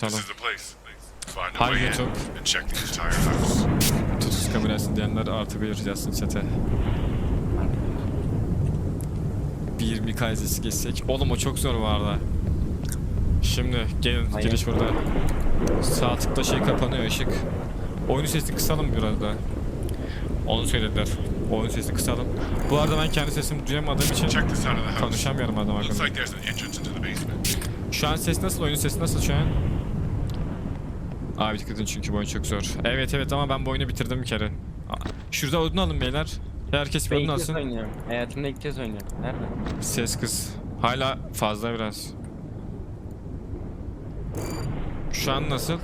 Tamam. This is the place. Find a Hangi way in YouTube? and check the entire house. Tutus kamerası diyenler artı bir yazsın chat'e. Bir Mikael sesi geçsek. Oğlum o çok zor bu arada. Şimdi gelin giriş burada. Sağ tıkla şey kapanıyor ışık. Oyun sesini kısalım biraz daha. Onu söylediler. Oyun sesini kısalım. Bu arada ben kendi sesimi duyamadığım için konuşamıyorum adam basement. Şu an ses nasıl? Oyunun sesi nasıl şu an? Abi dikkat edin çünkü bu oyun çok zor. Evet evet ama ben bu oyunu bitirdim bir kere. Şurada odun alın beyler. Herkes bir odun alsın. oynuyorum. Hayatımda ilk kez oynuyorum. Nerede? Ses kız. Hala fazla biraz. Şu an nasıl?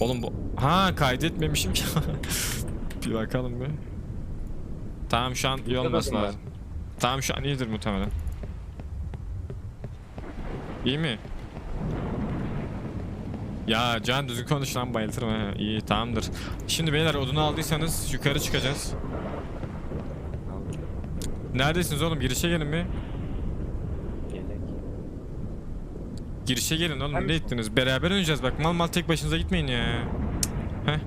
Oğlum bu... Ha kaydetmemişim ki. bir bakalım bir. Tamam şu an iyi olması lazım. Tamam şu an iyidir muhtemelen. İyi mi? Ya Can düzgün konuş lan bayıltırım ha. İyi tamamdır. Şimdi beyler odunu aldıysanız yukarı çıkacağız. Neredesiniz oğlum? Girişe gelin mi? Gelek. Girişe gelin oğlum. Ben- Nereye gittiniz? Beraber oynayacağız bak. Mal mal tek başınıza gitmeyin ya. Heh.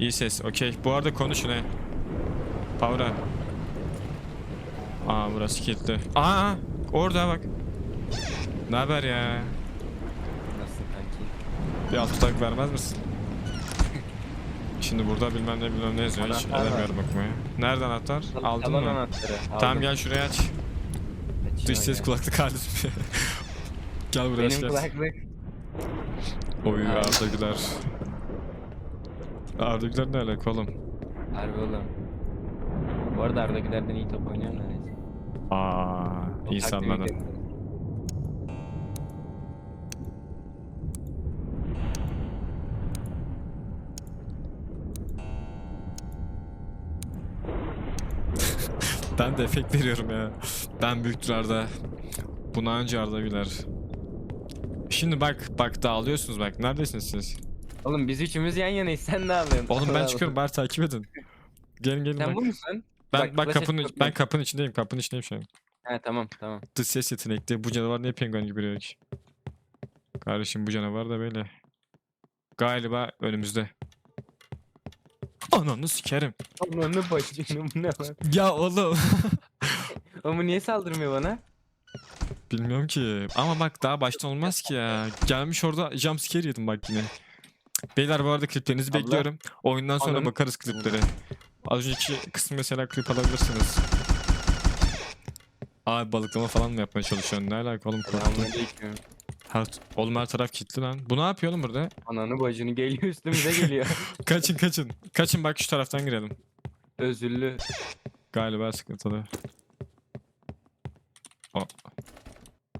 İyi ses. Okey. Bu arada konuşun he. Pavra. Aa burası kilitli. Aa orada bak. Ne haber ya? Bir alt tutak vermez misin? Şimdi burada bilmem ne bilmem ne yazıyor. Hiç Anahtar var. edemiyorum bakmaya. Nerede anahtar? Aldın Taban mı? anahtarı. Tamam Aldım. gel şuraya aç. Açayım Dış ses kulaklık halim. gel buraya aç Benim gel. kulaklık. Oy. Arda Güler. Arda Güler ne alaka oğlum? Harbi oğlum. Bu arada Arda Güler'den iyi top oynuyorum da neyse. Aa, O iyi taktiği biliyorum. Ben de efekt veriyorum ya. Ben büyüktür Arda. Buna anca Arda Güler. Şimdi bak, bak dağılıyorsunuz bak. Neredesiniz siz? Oğlum biz üçümüz yan yanayız. Sen ne yapıyorsun? Oğlum ben çıkıyorum bari takip edin. Gelin gelin. Sen bak. bu musun? Ben, bak, flash kapının açıp ben kapının içindeyim. Kapının içindeyim şu an. He tamam tamam. Dış ses yetenekli. Bu canavar niye penguen gibi yürüyor ki? Kardeşim bu canavar da böyle. Galiba önümüzde. Ananı sikerim. Ananı başını bu ne lan? Ya oğlum. Ama niye saldırmıyor bana? Bilmiyorum ki. Ama bak daha baştan olmaz ki ya. Gelmiş orada jumpscare yedim bak yine. Beyler bu arada kliplerinizi Abla. bekliyorum. Oyundan sonra Ananı- bakarız kliplere. Az önceki kısmı mesela klip alabilirsiniz. Abi balıklama falan mı yapmaya çalışıyorsun? Ne alaka oğlum korktum. Selamünaleyküm. Her, oğlum her taraf kilitli lan. Bu ne yapıyor oğlum burada? Ananı bacını geliyor üstümüze geliyor. Kaçın kaçın. Kaçın bak şu taraftan girelim. Özürlü. Galiba sıkıntılı. O.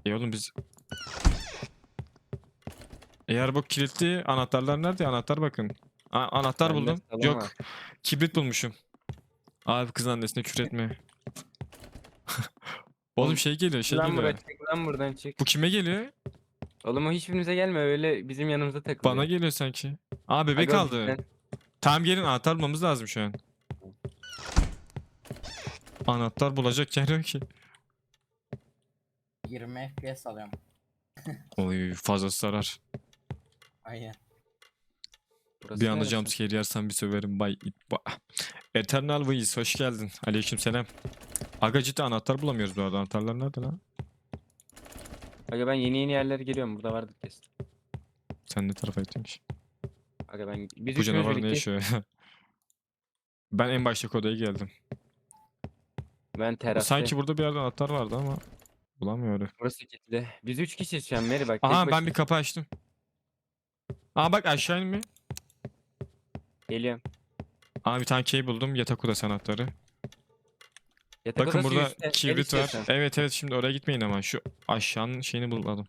E oğlum biz... Eğer bu kilitli anahtarlar nerede? Anahtar bakın. A- anahtar Bende buldum. salon Yok. Kibrit bulmuşum. Abi kız annesine küfür etme. oğlum Oğlum, şey geliyor şey lan geliyor. buradan çık lan buradan çık. Bu kime geliyor? Oğlum o hiçbirimize gelme öyle bizim yanımıza takılıyor. Bana geliyor sanki. Aa bebek Aga, aldı. Tamam gelin anahtar bulmamız lazım şu an. Anahtar bulacak yer yok ki. 20 FPS alıyorum. Oy fazla sarar. Aynen. Burası Bir anda neresi? jumpscare yersen bir söverim. Bay itba. Eternal Ways hoş geldin. Aleykümselam. Aga ciddi anahtar bulamıyoruz bu arada. Anahtarlar nerede lan? Aga ben yeni yeni yerlere giriyorum burada vardır kesin. Sen ne tarafa gitmiş? Aga ben biz Bu üçümüz canavar ne birlikte. yaşıyor? ben en baştaki odaya geldim. Ben terasta. Sanki burada bir yerde anahtar vardı ama bulamıyorum. Burası kilitli. Biz üç kişiyiz şu an Meri bak. tek Aha ben başına- bir kapı açtım. Aa bak aşağı inme. Geliyorum. Aa bir tane key buldum. Yatak odası anahtarı. Yatak Bakın burada üstte, kibrit var. Evet evet şimdi oraya gitmeyin ama şu aşağının şeyini bulmadım.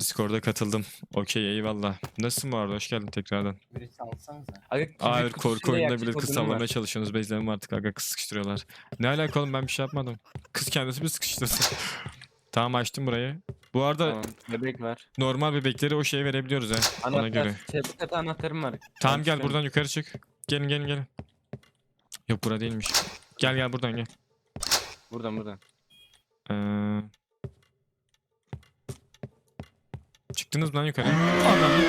Discord'a katıldım. Okey eyvallah. Nasılsın bu arada? Hoş geldin tekrardan. Birisi alsanıza. Aga kibrit Hayır kutusuyla korku oyununda yakacak bile kız var. tavlamaya çalışıyorsunuz. Bezlerim artık aga kız sıkıştırıyorlar. Ne alaka oğlum ben bir şey yapmadım. Kız kendisi bir sıkıştırsın. tamam açtım burayı. Bu arada Tamam. Bebek var. normal bebekleri o şeye verebiliyoruz ha. Ona Anahtar. göre. Katı anahtarım var. Tamam gel buradan yukarı çık. Gelin gelin gelin. Yok bura değilmiş. Gel gel buradan gel. Buradan buradan. Ee, Çıktınız mı lan yukarı? Ananı.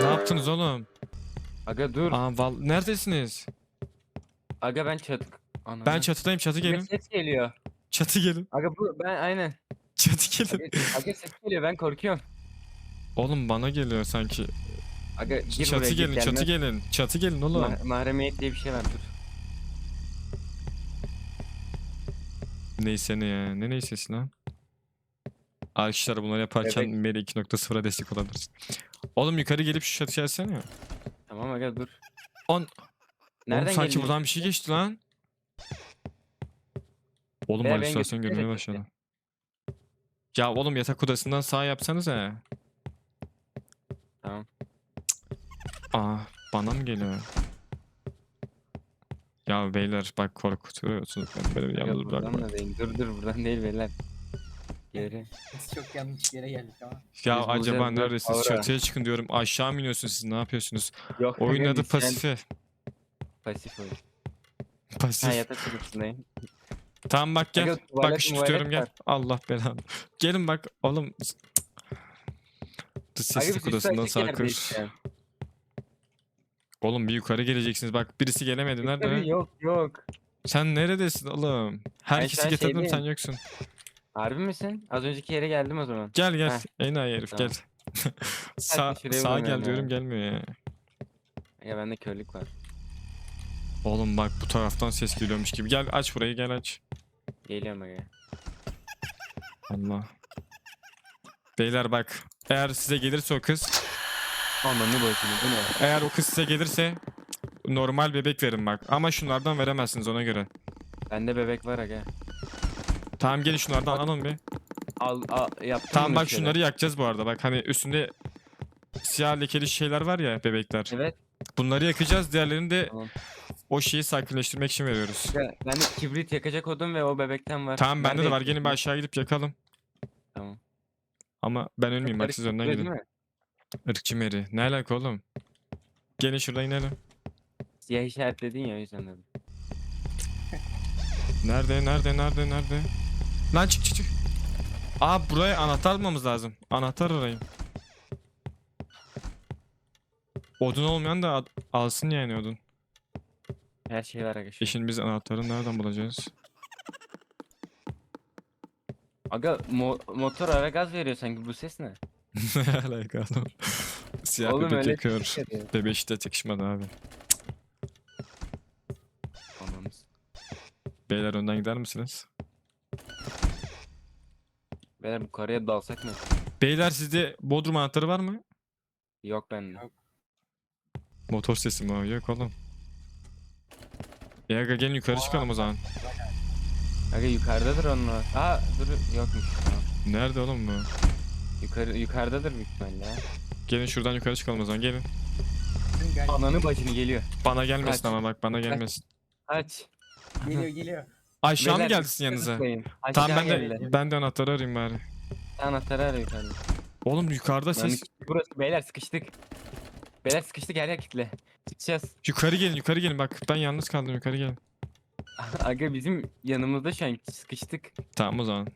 Ne yaptınız oğlum? Aga dur. Aa, val neredesiniz? Aga ben çatı. Ana. Ben çatıdayım çatı Aga gelin. ses geliyor. Çatı gelin. Aga bu ben aynen. Çatı Aga, gelin. aga ses geliyor ben korkuyorum. Oğlum bana geliyor sanki. Aga gir çatı buraya gelin, çatı gelmez. gelin. Çatı gelin oğlum. Ma- mahremiyet diye bir şey var dur. Neyse ne ya. Ne neysesi lan? Arkadaşlar bunları yaparken Evet. Meri 2.0'a destek olabiliriz. Oğlum yukarı gelip şu çatıya gelsene. Tamam aga dur. On... Nereden Oğlum sanki geliyor? buradan bir şey geçti lan. Oğlum halüsinasyon görmeye başladı. Ya oğlum yatak odasından sağ yapsanız ha. Tamam. Aa bana mı geliyor? Ya beyler bak korkutuyorsunuz beni böyle Aga yalnız buradan bırakma. da değil. Dur dur buradan değil beyler. Geri. Biz çok yanlış yere geldik ama. Ya Biz acaba neredesiniz? power'a- Çatıya çıkın diyorum. Aşağı mı iniyorsunuz siz? Ne yapıyorsunuz? Yok Oyun adı Pasife. Pasif oyun. Ha Pasif. yatak odasındayım. Tamam bak gel. Aga, bak ışıklıyorum muvalet gel. var. Allah belanı. Gelin bak oğlum. Dış Aga seslik biz odasından açık sağ yerdeyiz kır. şu an. Oğlum bir yukarı geleceksiniz. Bak birisi gelemedi. Nerede? Yok yok. Sen neredesin oğlum? Herkesi an getirdim sen yoksun. Harbi misin? Az önceki yere geldim o zaman. Gel gel. Heh, Enayi herif tamam. gel. sağ, şuraya vuramıyorum gel diyorum gelmiyor ya. Ya bende körlük var. Oğlum bak bu taraftan ses geliyormuş gibi. Gel aç burayı gel aç. Geliyorum aga. Allah. Beyler bak. Eğer size gelirse o kız. Ananı başını bu ne? Eğer o kız size gelirse normal bebek verin bak. Ama şunlardan veremezsiniz ona göre. Bende bebek var aga. Tamam gelin şunlardan alın bir. Al, al yaptım Tamam bak şöyle. şunları yakacağız bu arada. Bak hani üstünde siyah lekeli şeyler var ya bebekler. Evet. Bunları yakacağız. Diğerlerini de Tamam. o şeyi sakinleştirmek için veriyoruz. Aga, Bende kibrit yakacak odun ve o bebekten var. Tamam bende de var. Gelin bir aşağı gidip yakalım. Tamam. Ama ben ölmeyeyim bak siz önden gidin. mi? Irkçı Meri. Ne alaka oğlum? Gelin şuradan inelim. Siyah işaretledin ya o yüzden dedim. Nerede nerede nerede nerede? Lan çık çık çık. Aa buraya anahtar almamız lazım. Anahtar arayın. Odun olmayan da al- alsın yani odun. Her şey var aga şu. Şimdi biz anahtarı nereden bulacağız? Aga mo- motor ara gaz veriyor sanki bu ses ne? Ne alaka oğlum? Siyah Oğlum bebek öyle yakıyor. ses geliyor. Bebeş de çekişmedi abi. Anamız. Beyler önden gider misiniz? Beyler bu karıya dalsak mı? Beyler sizde bodrum anahtarı var mı? Yok bende. Motor sesi mi o? Yok oğlum. E aga gelin yukarı çıkalım o zaman. Aga yukarıdadır onlar. Aa dur yokmuş. Tamam. Nerede oğlum bu? Yukarı yukarıdadır büyük ihtimalle ya. Gelin şuradan yukarı çıkalım o zaman gelin. Gel Ananı başını geliyor. Bana gelmesin Kaç. ama bak bana gelmesin. Aç. geliyor geliyor. Aşağı mı Beyler, geldi sizin yanınıza? Tamam ben de ben de anahtarı arayayım bari. Anahtarı ara yukarıda. Oğlum yukarıda ses. burası beyler sıkıştık. Beyler sıkıştık her yer kitle. Çıkacağız. Yukarı gelin yukarı gelin bak ben yalnız kaldım yukarı gelin. Aga bizim yanımızda şu an sıkıştık. Tamam o zaman.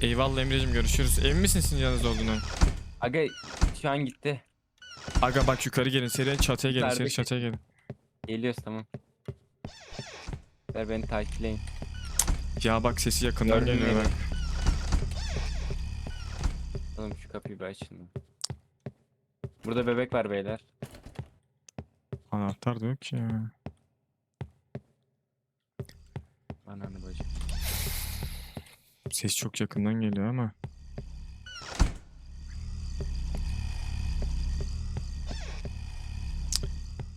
Eyvallah Emre'cim görüşürüz. Emin misin sizin yanınızda olduğunu? Aga şu an gitti. Aga bak yukarı gelin seri çatıya gelin seri çatıya gelin. Geliyoruz tamam. Beyler beni takipleyin. Ya bak sesi yakından Gördüm geliyor beni. bak. Oğlum şu kapıyı bir açın. Burada bebek var beyler. Anahtar da yok ki ya. Ananı bacım. Ses çok yakından geliyor ama.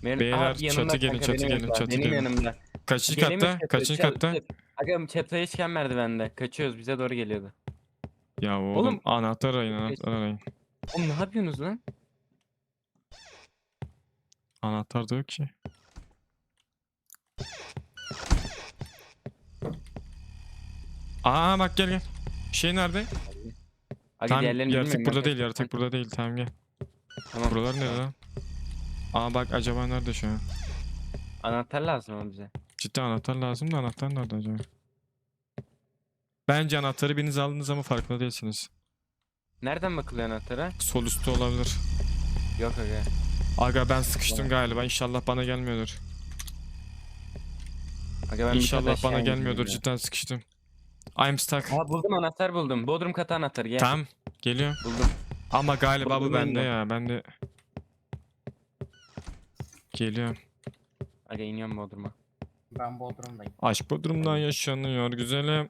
Benim, Beyler, Aha, çatı gelin, kanka, çatı benim gelin, yanımda, çatı benim gelin. yanımda. Kaçıncı katta? çatıya? Kaçıncı Çat- katta? çat- Aga çatıya çıkan merdivende. Kaçıyoruz bize doğru geliyordu. Ya oğlum, Oğlum- anahtar arayın anahtar arayın. Oğlum ne yapıyorsunuz lan? Anahtar da yok ki. Aa bak gel gel. Şey nerede? Aga tamam diğerlerini yaratık burada değil yaratık burada değil tamam gel. Tamam. Buralar nerede lan? Aa bak acaba nerede şu an? Anahtar lazım ama bize. Ciddi anahtar lazım da anahtar nerede acaba? Bence anahtarı biriniz aldınız ama farkında değilsiniz. Nereden bakılıyor anahtara? Sol üstte olabilir. Yok aga. Aga ben sıkıştım galiba. İnşallah bana gelmiyordur. Aga ben İnşallah bana gelmiyordur. ya. Cidden sıkıştım. I'm stuck. Aa buldum anahtar buldum. Bodrum katı anahtarı gel. Tamam. Geliyorum. Buldum. Ama galiba bu Buldum ben bende de. ya. Ben de... Geliyorum. Aga iniyorum Bodrum'a. Ben Bodrum'dayım. Aşk Bodrum'dan yaşanıyor güzelim.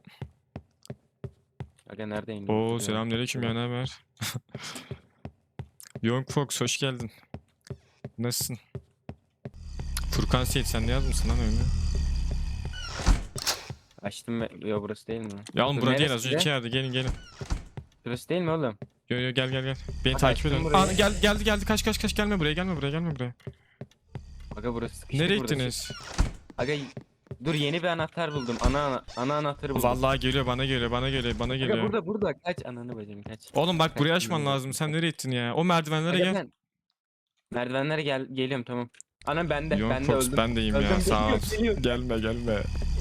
Aga nerede indin? Oo selamünaleyküm ya ne haber? Young Fox hoş geldin. Nasılsın? Furkan Seyit sen ne yazmışsın lan öyle? Açtım ve... Yo burası değil mi? Ya oğlum Dur, bura değil az neresi önceki de? yerde gelin gelin. Burası değil mi oğlum? Yo yo gel gel gel. Beni Hadi takip açtım edin. burayı. Aa, gel geldi geldi kaç kaç kaç gelme buraya gelme buraya gelme buraya. Aga burası sıkıştı Nereye burası. gittiniz? Aga dur yeni bir anahtar buldum. Ana ana, ana anahtarı buldum. Vallahi geliyor bana geliyor bana geliyor bana Aga geliyor. burada burada kaç ananı bacım kaç. Oğlum bak Kaç burayı açman lazım. Sen nereye gittin ya? O merdivenlere Aga gel. ben- Merdivenlere gel geliyorum tamam. Ana bende Young ben de Fox öldüm. ben deyim ya Öldüm, sağ ol. Gelme gelme.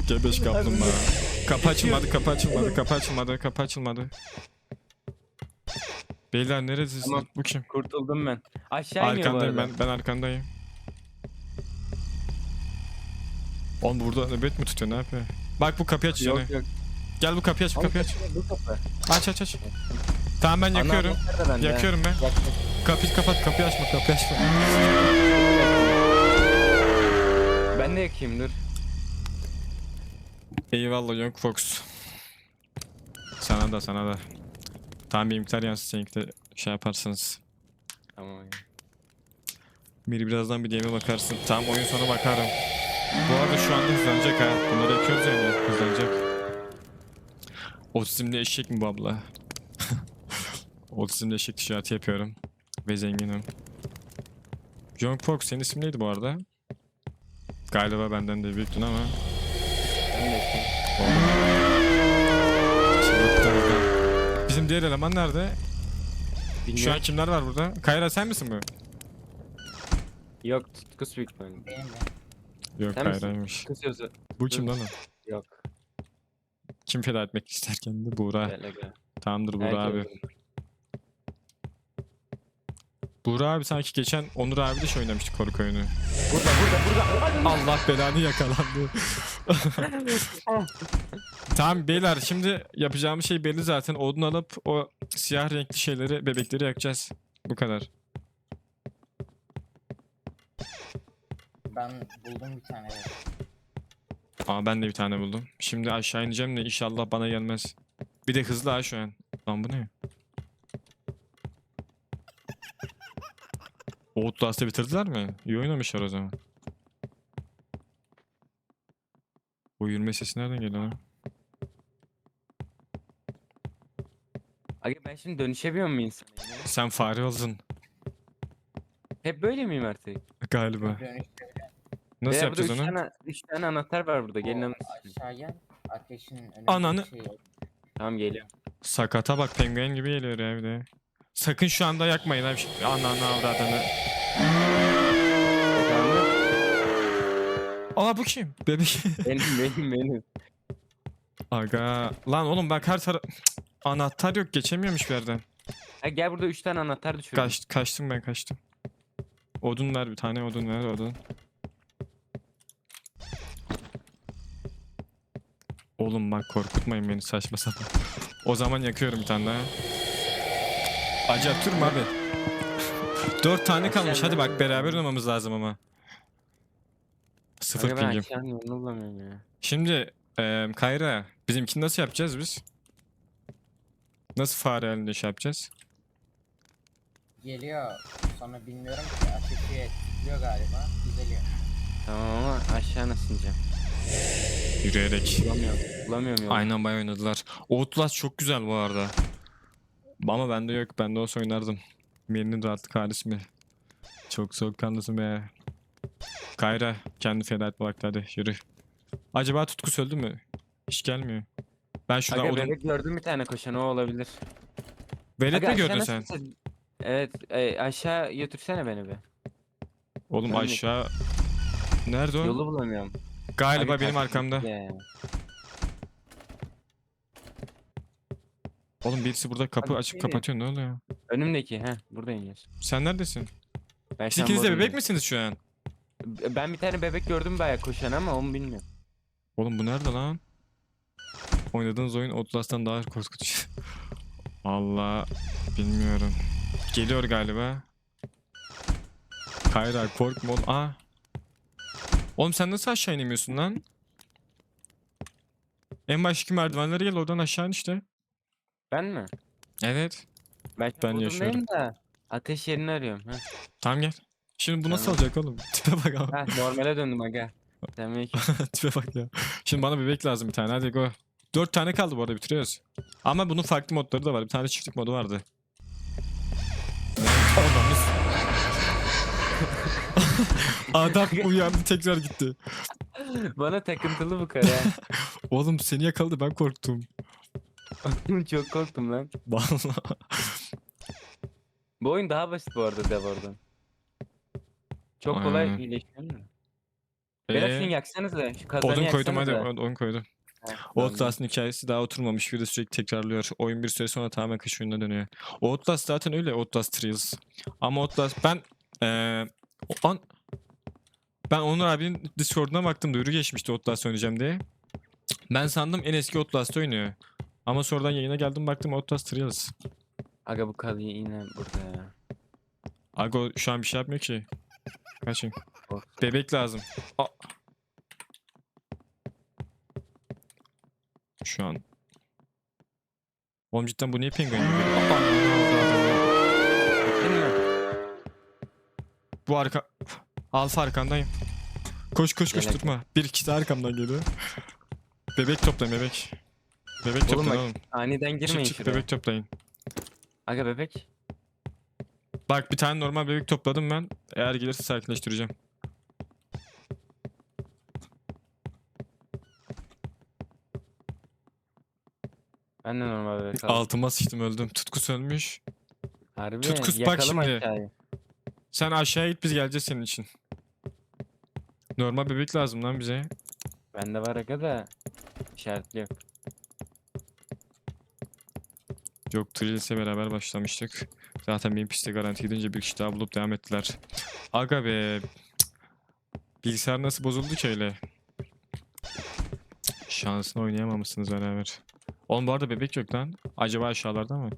Gebeş kaplumbağa. Kapı açılmadı kapı açılmadı kapı açılmadı kapı açılmadı. Beyler neredesiniz? Tamam. Bu kim? Kurtuldum ben. Aşağı iniyor bu Arkandayım arada. ben. Ben arkandayım. Oğlum burada nöbet mi tutuyor ne yapıyor? Bak bu kapıyı aç Yok yok. Gel bu kapıyı aç bu kapıyı aç. Bu kapı. Aç aç aç. Tamam ben Ana yakıyorum. anahtar da bende. Yakıyorum ben. Yaktım. Kapıyı kapat kapıyı açma kapıyı açma. Ben de yakayım dur. Eyvallah Young Fox. Sana da sana da. Benimkiler yansın seninki de şey yaparsınız. Tamam. Biri birazdan bir DM'e bakarsın. Tamam oyun sonu bakarım. Bu arada şu anda hızlanacak ha. Bunları yapıyoruz yani hızlanacak. Otizmli eşek mi bu abla? Otizmli eşek tişörtü yapıyorum. Ve zenginim. Young Fox senin ismin neydi bu arada? Galiba benden de büyüktün ama. Bizim diğer eleman nerede? Şu an Bilmiyorum. kimler var burada? Kayra sen misin bu? Yok tutkus büyük ihtimalle. De. Yok Sen misin? Kayra'ymış. Tutkus sözü. Bu kim lan o? Yok. Kim feda etmek ister kendini? Buğra. Gel aga. Tamamdır Buğra Belki abi. öldürürüm. Buğra abi sanki geçen Onur abi de şey oynamıştı korku oyunu. Burada burada burada. Allah belanı yakalandı. tamam beyler şimdi yapacağımız şey belli zaten. Odun alıp o siyah renkli şeyleri bebekleri yakacağız. Bu kadar. Ben buldum bir tane. Aa ben de bir tane buldum. Şimdi aşağı ineceğim de inşallah bana gelmez. Bir de hızlı ha şu an. Lan bu ne? Outlast'ı bitirdiler mi? İyi oynamışlar o zaman. O yürüme sesi nereden geliyor lan? Aga ben şimdi dönüşebiliyor muyum insana yine? Sen fare oldun Hep böyle miyim artık? galiba. Nasıl Beyler, burada yapacağız üç onu? Tane, üç tane anahtar var burada. Gelin o alın. aşağı gel. Ateşin önünde Ananı- Şey, Tamam geliyorum. Sakata bak penguen gibi geliyor ya bir de. Sakın şu anda yakmayın abi. Ananı avradını. Aa bu kim? Bebek. benim benim benim. Aga. Lan oğlum bak her taraf... Anahtar yok geçemiyormuş bir yerden. Ha, gel burada üç tane anahtar düşürdüm. Kaç, kaçtım ben kaçtım. Odun ver bir tane odun ver odun. Oğlum bak korkutmayın beni saçma sapan. O zaman yakıyorum bir tane daha. Acı atıyorum abi. Dört tane kalmış hadi bak beraber oynamamız lazım ama. Sıfır ben pingim. aşağının yolunu bulamıyorum ya. Şimdi eee Kayra bizimkini nasıl yapacağız biz? Nasıl fare halinde şey yapacağız? geliyor. Sonra bilmiyorum ki ateşi tutuyor galiba. Düzeliyor. Tamam ama aşağı nasıl ineceğim? Yürüyerek. Bulamıyorum. Bulamıyorum yolu. Aynen bayağı oynadılar. Outlast çok güzel bu arada. Ama bende yok. Bende olsa oynardım. Merinin rahatlık halisi mi? Çok soğukkanlısın be. Kayra kendi feda etme vakti hadi yürü. Acaba tutku öldü mü? Hiç gelmiyor. Ben şuradan Aga odun... gördüm bir tane koşan o olabilir. Velet Aga mi gördün nasıl sen? gideceğiz? Evet e, aşağı götürsene beni be. Oğlum Ben de- aşağı... Nerede o? Yolu bulamıyorum. Galiba Aga benim arkamda. ya. Oğlum birisi burada kapı Abi açıp şey- kapatıyor ne oluyor? Önümdeki he burada iniyorsun. Sen neredesin? Ben Siz şu an ikiniz de bebek misiniz şu an? Ben bir tane bebek gördüm bayağı koşan ama onu bilmiyorum. Oğlum bu nerede lan? Oynadığınız oyun Outlast'tan daha korkutucu. Allah bilmiyorum. Geliyor galiba. Kayra korkma oğlum. Aa. Oğlum sen nasıl aşağı inemiyorsun lan? En baştaki merdivenlere gel oradan aşağı in işte. Ben mi? Evet. Ben, Ben ben yaşıyorum. da ateş yerini arıyorum. Ha. Tamam gel. Şimdi bu nasıl Tamam. olacak oğlum? Tipe bak ama. ha normale döndüm aga. Selamünaleyküm. Tipe bak ya. Şimdi bana bebek lazım bir tane. Hadi go. Dört tane kaldı bu arada bitiriyoruz. Ama bunun farklı modları da var. Bir tane çiftlik modu vardı. Adamız. Adam uyandı tekrar gitti. Bana takıntılı bu kara. Oğlum seni yakaladı ben korktum. Çok korktum lan. Vallahi. Bu oyun daha basit bu arada dev oradan. Çok kolay Aynen. iyileşiyor mu? Ee, şunu yaksanız da şu kazanı odun koydum hadi yaksanıza. odun koydum. Outlast'ın hikayesi daha oturmamış. Bir de sürekli tekrarlıyor. Oyun bir süre sonra tamamen kış oyununa dönüyor. Outlast zaten öyle. Outlast Trials. Ama Outlast ben eee o an ben Onur abinin Discord'una baktım. Duyuru geçmişti Outlast oynayacağım diye. Ben sandım en eski Outlast oynuyor. Ama sonradan yayına geldim baktım Outlast Trials. Aga bu kalıyı yine burada ya. Ago şu an bir şey yapmıyor ki. Kaçın. Of. Bebek lazım. Aa. Şu an. Oğlum cidden bu niye penguen? Bu arka... Alfa arkandayım. Koş koş koş Gel, tutma. Bir ikisi de arkamdan geliyor. Bebek toplayın bebek. Bebek Oğlum bak, oğlum. Aniden Çık girmeyin çık şuraya. bebek toplayın. Aga bebek. Bak bir tane normal bebek topladım ben. Eğer gelirse sakinleştireceğim. Ben de normal bebek aldım. Altıma sıçtım öldüm. Tutkus ölmüş. Harbi Tutkus bak yakalım şimdi. aşağıya. Sen aşağıya git biz geleceğiz senin için. Normal bebek lazım lan bize. Bende var aga da işaretli yok. Yok Trillis'e beraber başlamıştık. Zaten benim piste garanti gidince bir kişi daha bulup devam ettiler. Aga be. Bilgisayar nasıl bozuldu ki öyle? Şansını oynayamamışsınız beraber. Oğlum bu arada bebek yok lan. Acaba aşağılarda mı?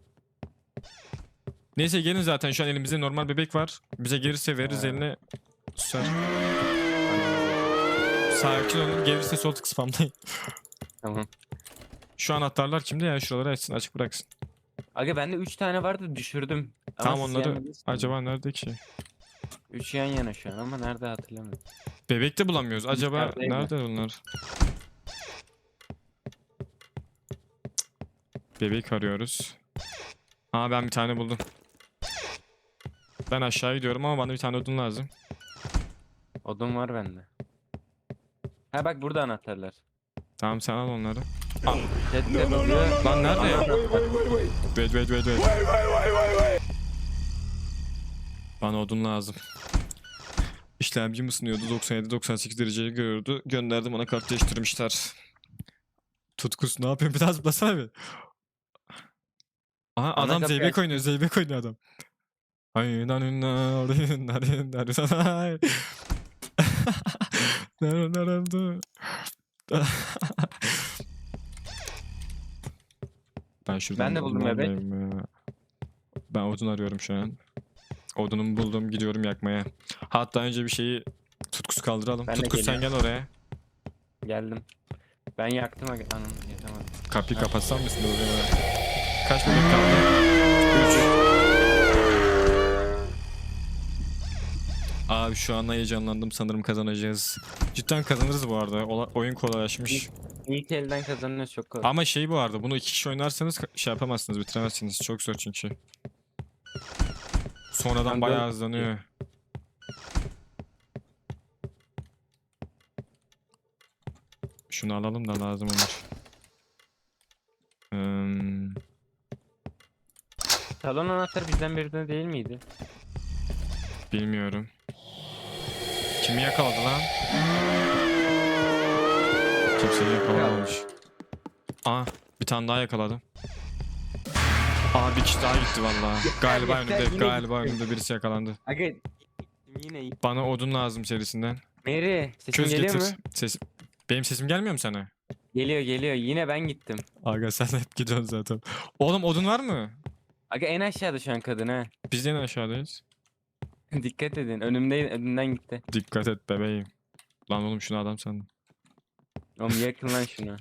Neyse gelin zaten şu an elimizde normal bebek var. Bize gelirse veririz eline. Susar. Sakin olun. Gelirse sol tık spamlayın. Tamam. Şu anahtarlar kimde ya? Şuraları açsın açık bıraksın. Aga bende 3 tane vardı düşürdüm. Ama Tamam onları acaba nerede ki? 3 yan yana şu an ama nerede hatırlamıyorum. Bebek de bulamıyoruz. Acaba nerede bunlar? Bebek arıyoruz. Aa ben bir tane buldum. Ben aşağı gidiyorum ama bana bir tane odun lazım. Odun var bende. Ha bak burada anahtarlar. Tamam sen al onları. Jet de bakıyor. Lan nerede ya? Anahtar. Wait wait wait wait. Bana odun lazım. İşlemcim ısınıyordu 97-98 dereceyi görüyordu. Gönderdim ona kart değiştirmişler. Tutkus ne yapıyorsun biraz basana bir. Aha adam zeybek oynuyor zeybek oynuyor adam. Ay nan nan nan nan nan nan nan. Nan nan nan nan. Ben şuradan Ben de buldum odun bebek. alayım ya. Ben odun arıyorum şu an. Odunumu buldum gidiyorum yakmaya. Hatta önce bir şeyi tutkus kaldıralım. Ben de tutkus sen gel oraya. Geldim. Ben yaktım aga. Anam yakamadım. Kapıyı kapatsan mısın oraya? Kaç bebek kaldı? 3. Abi şu an heyecanlandım sanırım kazanacağız. Cidden kazanırız bu arada. Ola- oyun kolaylaşmış. İlk elden kazanıyoruz çok kolay. Ama şey bu arada bunu iki kişi oynarsanız ka- şey yapamazsınız bitiremezsiniz. Çok zor çünkü. Sonradan Ben bayağı dört- hızlanıyor. Şunu alalım da lazım olur. Hmm, Salon anahtarı bizden birinde değil miydi? bilmiyorum. Kimi yakaladı lan? Kimseyi yakalamamış. Aa bir tane daha yakaladım. Aa bir kişi daha gitti valla. Galiba yeter, önümde, yine galiba gitti. önümde birisi yakalandı. Aga yine Bana odun lazım serisinden. Mary sesin Köz geliyor getir. mu? Ses... Benim sesim gelmiyor mu sana? Geliyor geliyor yine ben gittim. Aga sen hep gidiyorsun zaten. Oğlum odun var mı? Aga en aşağıda şu an kadın ha. Biz de en aşağıdayız. Dikkat edin önümde önümden gitti. Dikkat et bebeğim. Lan oğlum şunu adam sandım. Oğlum yakın lan şunu.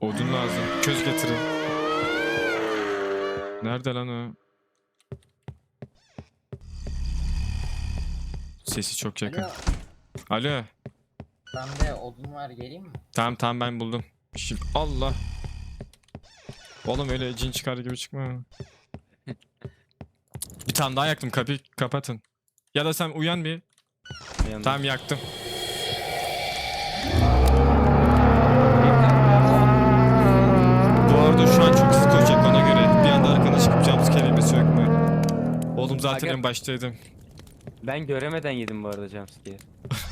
Odun lazım. Köz getirin. Nerede lan o? Sesi çok yakın. Alo. Alo. Bende odun var geleyim mi? Tamam tamam ben buldum. Şimdi Allah. Oğlum öyle cin çıkar gibi çıkma. Bir tane daha yaktım kapıyı kapatın. Ya da sen uyan bir. Uyandım. Tamam yaktım. Zaten Aga- en baştaydım. Ben göremeden yedim bu arada jumpscare.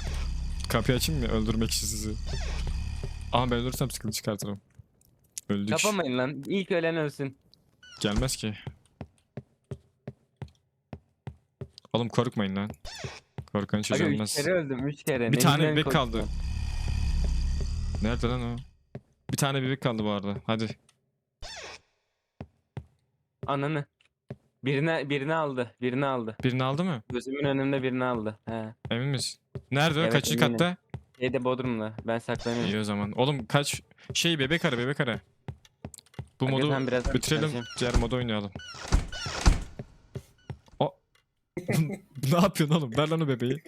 Kapıyı açayım mı? Öldürmek için sizi. Ama ben ölürsem sıkıntı çıkartırım. Öldük. Kapamayın lan. İlk ölen ölsün. Gelmez ki. Oğlum korkmayın lan. Korkan hiç Aga üç olmaz. kere öldüm. Üç kere. Bir tane Neyimden bebek kaldı. Nerede lan o? Bir tane bebek kaldı bu arada. Hadi. Ananı. Birini, birini aldı. Birini aldı. Birini aldı mı? Gözümün önünde birini aldı. He. Emin misin? Nerede o? Evet, Kaçıncı eminim. katta? Şeyde Bodrum'da. Ben saklanıyorum. İyi o zaman. Oğlum kaç şey bebek ara bebek ara. Bu Aga modu ben birazdan bitirelim. Diğer modu oynayalım. O ne yapıyorsun oğlum? Ver lan o bebeği.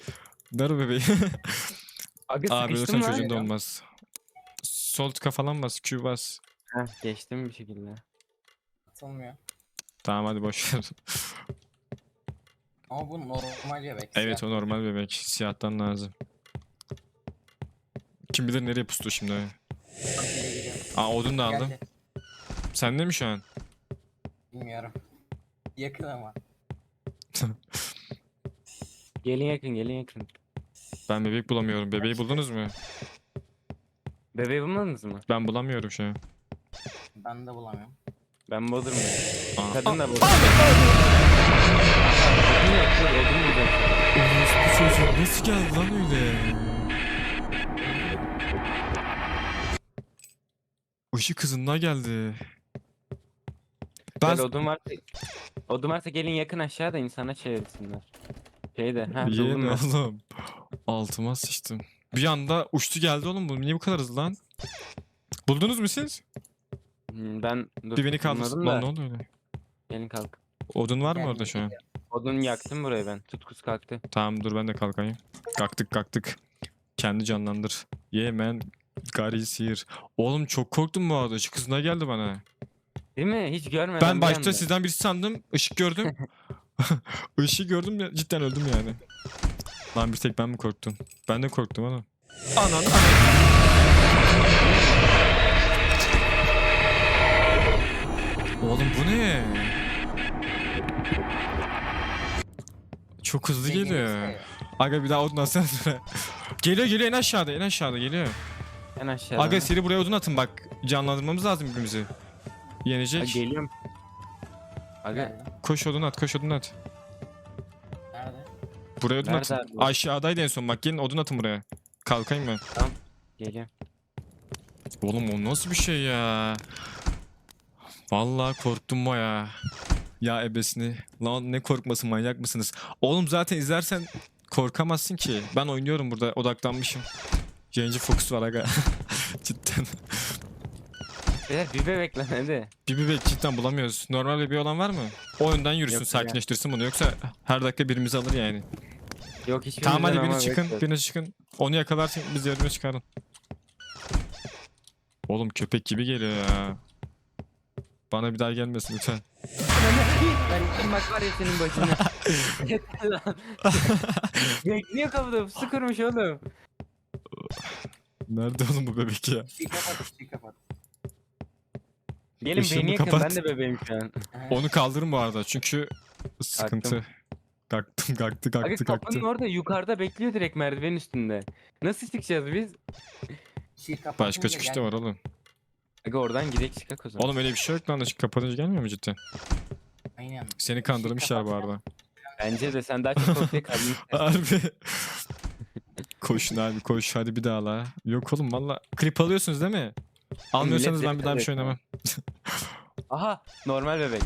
Ver o bebeği. Aga Abi sıkıştım ölürsen lan. çocuğun da olmaz. Sol tıka falan bas. Q bas. Heh, geçtim bir şekilde. Atılmıyor. Tamam hadi boş ver. Ama bu normal bebek. evet o normal bebek. Siyahtan lazım. Kim bilir nereye pustu şimdi. Aa odun da aldım. Geldi. Sende mi şu an? Bilmiyorum. Yakın ama. Gelin yakın gelin yakın. Ben bebek bulamıyorum. Bebeği buldunuz mu? Bebeği bulmadınız mı? Ben bulamıyorum şu an. Ben de bulamıyorum. Ben. Aa. Kadın da. Odun yok dur odun bulacağım. Bu çocuk nasıl geldi lan öyle? Işık hızında geldi. Ben Böyle odun varsa, odun varsa gelin yakın aşağıda insana çevirsinler. Şeyde ha Yeğen buldum ben. oğlum. Altıma sıçtım. Bir anda uçtu geldi oğlum bu. Niye bu kadar hızlı lan? Buldunuz mu siz? Hmm, Ben dur, Bir beni kaldır. bulmadım Lan da. ne oldu öyle? Gelin kalk. Odun var mı orada şu an? Odun yaktım burayı ben. Tutkus kalktı. Tamam dur ben de kalkayım. Kalktık kalktık. Kendi canlandır. Yemen Garis here. Oğlum çok korktum bu arada. Işık hızına geldi bana. Değil mi? Hiç görmeden Ben bir başta anda. sizden birisi sandım. Işık gördüm. Işığı gördüm ya cidden öldüm yani. Lan bir tek ben mi korktum? Ben de korktum oğlum. Anan anan. Oğlum bu ne? Çok hızlı geliyor. Aga bir daha odun atsana. geliyor geliyor en aşağıda en aşağıda geliyor. En aşağıda. Aga seri buraya odun atın bak. Canlandırmamız lazım birbirimizi. Yenecek. geliyorum. Aga. Koş odun at koş odun at. Nerede? Buraya odun Nerede atın. abi? Aşağıdaydı en son bak gelin odun atın buraya. Kalkayım ben. geliyorum. Oğlum o nasıl bir şey ya? Vallahi korktum baya. Ya ebesini. Lan ne korkması manyak mısınız? Oğlum zaten izlersen korkamazsın ki. Ben oynuyorum burada odaklanmışım. Yayıncı fokus var aga. cidden. Beyler bir bebek lan hadi. Bir bebek cidden bulamıyoruz. Normal bebeği olan var mı? O önden yürüsün Yok ya. sakinleştirsin bunu. Yoksa her dakika birimizi alır yani. Yok hiçbir Tamam hadi biriniz çıkın. Biriniz çıkın. Onu yakalarsın biz yerine çıkarın. Oğlum köpek gibi geliyor ya. Bana bir daha gelmesin lütfen. Ben bak var ya senin başına. Yeter lan. Bekliyor kapıda. Su kurmuş oğlum. Nerede oğlum bu bebek ya? Bir kapat, bir kapat. Gelin Işığımı beni yakın ben de bebeğim şu an. Onu kaldırın bu arada çünkü sıkıntı. Kalktım kalktı Aga kalktı kapının kalktı. orada yukarıda bekliyor direkt merdivenin üstünde. Nasıl çıkacağız biz? Işığı kapatınca Başka çıkış da gel. var oğlum. Aga oradan gidek çıkak o zaman. Oğlum öyle bir şey yok lan. Açık kapatınca gelmiyor mu cidden? Aynen. Seni kandırmışlar bu arada. Bence de sen daha çok korkuya kaldın. Harbi. Koşun abi koş hadi bir daha la. Yok oğlum valla. Klip alıyorsunuz değil mi? Almıyorsanız ben bir daha bir şey oynamam. Aha normal bebek.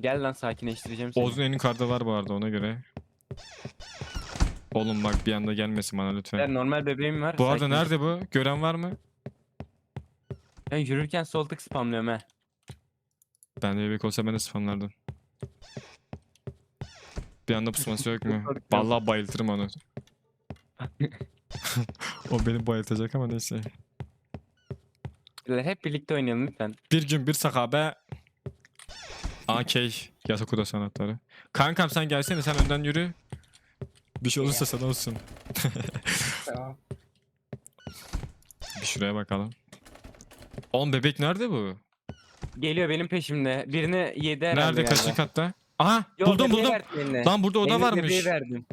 Gel lan sakinleştireceğim seni. Oğuz'un en yukarıda var bu arada ona göre. Oğlum bak bir anda gelmesin bana Ben lütfen. normal bebeğim var. Bu arada nerede bu? Gören var mı? Ben yürürken sol tık spamlıyorum he. Ben de bebek olsa ben de spamlardım. Bir anda pusması yok mu? Vallahi bayıltırım onu. o beni bayıltacak ama neyse. Hep birlikte oynayalım lütfen. Bir gün bir sakabe. AK. Yatak odası anahtarı. Kankam sen gelsene sen önden yürü. Bir şey olursa sana olsun. Bir şuraya bakalım. Oğlum bebek nerede bu? Geliyor benim peşimde. Birini yedi herhalde Nerede kaçıncı galiba. katta? Aha Yo, buldum bebeği buldum. verdim eline. Lan burada oda Eline varmış. verdim.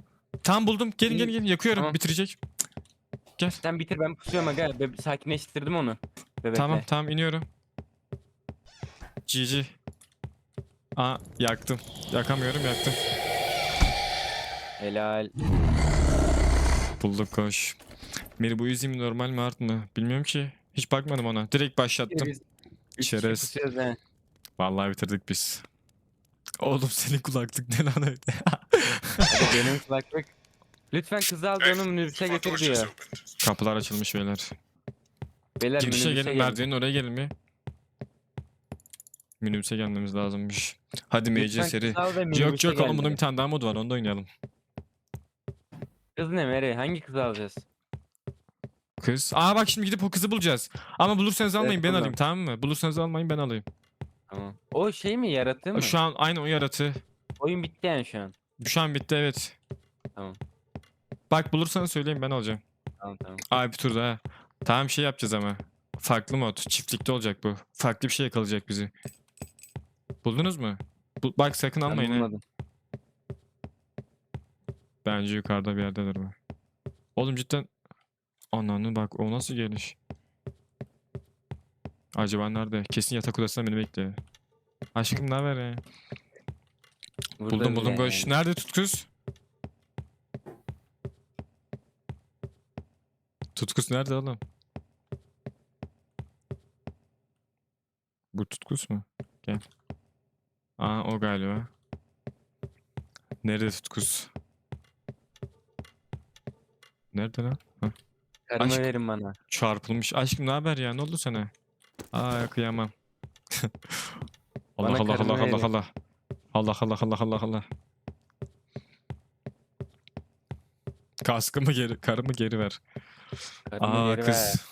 Tam buldum. Gelin gelin gelin yakıyorum. Tamam. Bitirecek. Gel. Sen bitir ben pusuyorum aga. Bebe- sakinleştirdim onu. Bebekle. Tamam tamam iniyorum. GG. Aa yaktım. Yakamıyorum yaktım. Helal. Bulduk koş. Meri bu izim normal mi art mı? Bilmiyorum ki. Hiç bakmadım ona. Direkt başlattım. Çerez. Vallahi bitirdik biz. Oğlum senin kulaklık ne lan öyle? Benim kulaklık. Lütfen kızı al onu minibüse just diyor. Kapılar açılmış beyler. Beyler Girişe minibüse gelin gelin. merdivenin oraya gelin mi? Minibüse gelmemiz lazımmış. Hadi MC Lütfen seri. kızı al ve Yok minibüse yok oğlum bunun bir diyor. tane daha modu var onu da oynayalım. Kız ne Meri? Hangi kızı alacağız? Kız. Aa bak şimdi gidip o kızı bulacağız. Ama bulursanız almayın Evet, ben alayım tamam mı? Bulursanız almayın ben alayım. Tamam. O şey mi yarattı mı? Şu an aynı o yaratı. Oyun bitti yani şu an. Şu an bitti evet. Tamam. Bak bulursanız söyleyin ben alacağım. Tamam tamam. Abi bir tur daha. Tamam şey yapacağız ama. Farklı mod. Çiftlikte olacak bu. Farklı bir şey yakalayacak bizi. Buldunuz mu? Bu, bak sakın Ben almayın ha. bulmadım. Bence yukarıda bir yerdedir bu. Oğlum cidden. Ananı bak o nasıl geliş? Acaba nerede? Kesin yatak odasında beni bekliyor. Aşkım ne haber ya? Burada buldum buldum bile koş. yani. Nerede Tutkus? Tutkus nerede oğlum? Bu Tutkus mu? Gel. Aa o galiba. Nerede Tutkus? Nerede lan? Karımı Aşk- verin bana. Çarpılmış. Aşkım ne haber ya? Ne oldu sana? Aa kıyamam. Allah Bana Allah karını Allah Allah verin. Allah. Allah Allah Allah Allah Allah. Kaskımı geri, karımı geri ver. Karımı Aa geri ver. kız.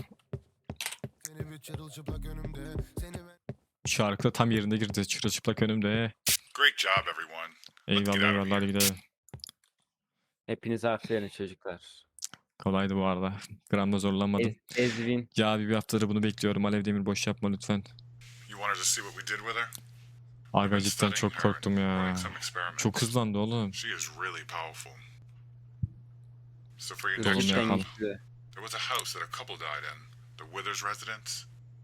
Seni bir çırılçıplak önümde Seni ben Şarkı da tam yerinde girdi. Çırılçıplak önümde. Great job, everyone. Eyvallah eyvallah hadi gidelim. Hepinize aferin çocuklar. Kolaydı bu arada. Gramda zorlanmadım. Ez, ezvin. Ya bir, bir haftadır bunu bekliyorum. Alev Demir boş yapma lütfen. Aga cidden çok korktum ya. Çok hızlandı oğlum. Oğlum yapalım. There was the Withers residence.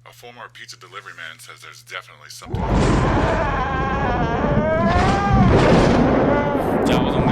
A former pizza delivery man says there's definitely something. Ya oğlum